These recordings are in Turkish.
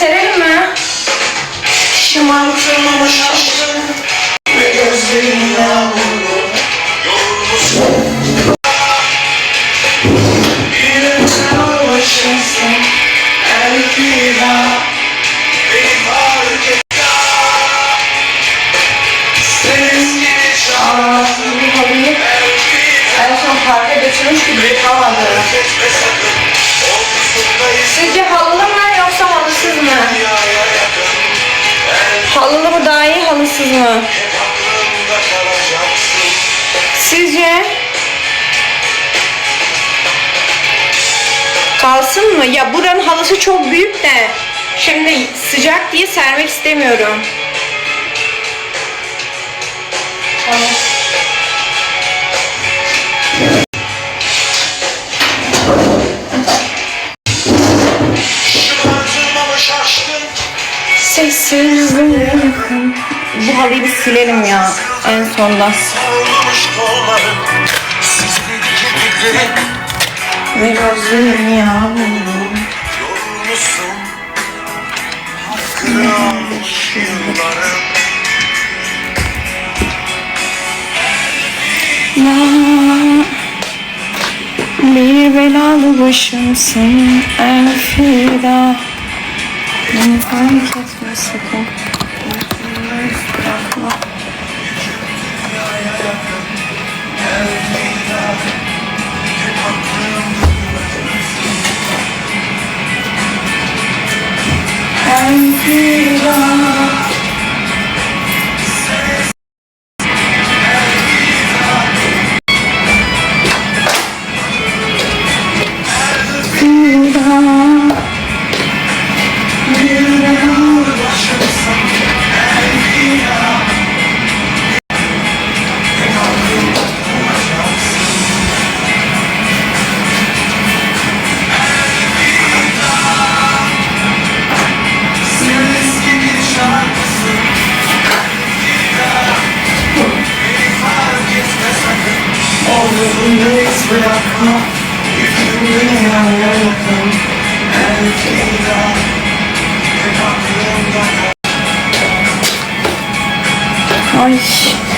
serelim mi? Şımartım ama şaşkın Ve gözlerin yağmurlu Yine sen başımsın Elvida Beni fark et Senin gibi en son parka götürmüş gibi Sizce halılı halısız mı? Sizce? Kalsın mı? Ya buranın halısı çok büyük de şimdi sıcak diye sermek istemiyorum. Tamam. Sessizliğe yakın. Halıyı bir silelim ya. En sonda. Ve gözlerim Ya, Bir belalı başımsın Elfida. Beni fark etme sakın Elfida Elfida おいしい。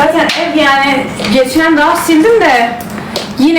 Zaten ev yani geçen daha sildim de yine